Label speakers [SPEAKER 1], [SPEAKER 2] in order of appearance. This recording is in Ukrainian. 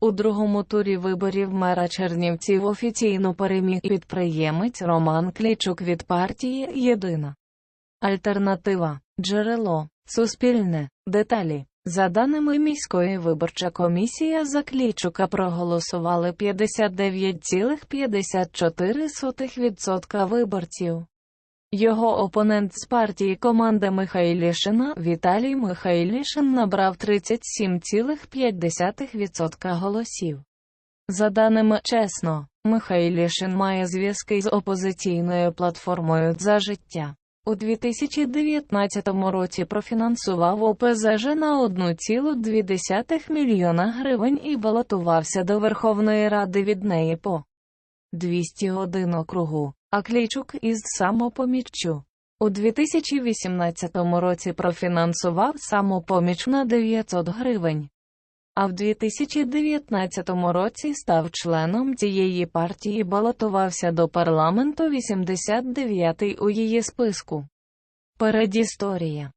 [SPEAKER 1] У другому турі виборів мера Чернівців офіційно переміг підприємець Роман Клічук від партії Єдина Альтернатива. Джерело. Суспільне. Деталі. За даними міської виборча комісія за Клічука проголосували 59,54% виборців. Його опонент з партії команда Михайлішина Віталій Михайлішин набрав 37,5% голосів. За даними чесно, Михайлішин має зв'язки з опозиційною платформою за життя. У 2019 році профінансував ОПЗЖ на 1,2 мільйона гривень і балотувався до Верховної Ради від неї по 201 округу, а Клійчук із самопоміччю. У 2018 році профінансував самопоміч на 900 гривень. А в 2019 році став членом цієї партії і балотувався до парламенту 89-й у її списку. Передісторія.